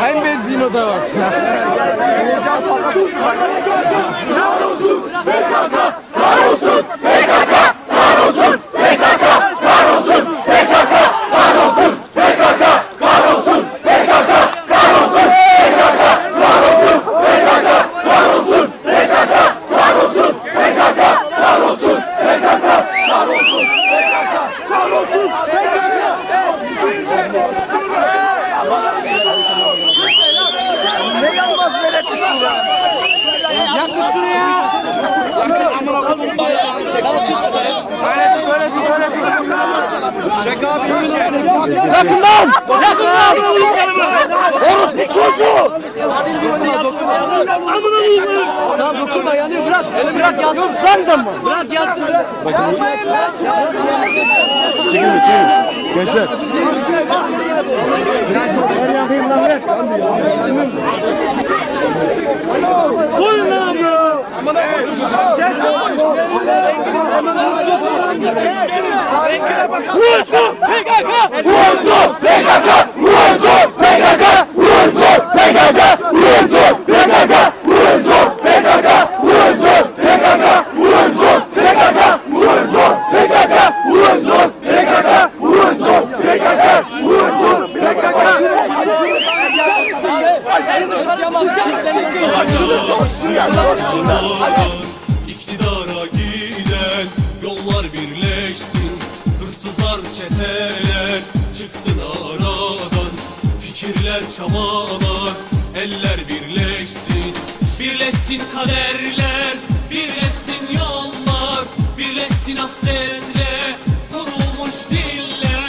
Hem benzin da var. Kahrolsun PKK! Kahrolsun PKK! Bırakın lan! Bırakın lan! Orası bir çocuğu! Amına koyayım! Tamam dokunma yanıyor bırak. Beni bırak yansın. Yok sen sen mi? Bırak yansın bırak. Bakın bu. Çekil çekil. Gençler. Ben yapayım lan bırak. Koyun lan bunu. Amına koyayım. Vurdu PKK! Vurdu PKK! Vurdu PKK! Vurdu PKK! Vurdu PKK! Vurdu PKK! Vurdu PKK! Vurdu PKK! Vurdu PKK! Vurdu PKK! Vurdu PKK! Vurdu PKK! İktidara giden Fikirler çabalar eller birleşsin. Birleşsin kaderler birleşsin yollar Birleşsin hasretle kurulmuş diller.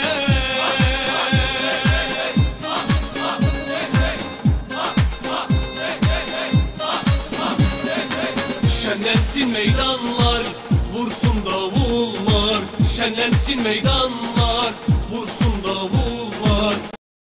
Şenlensin meydanlar, vursun davullar. Şenlensin meydanlar,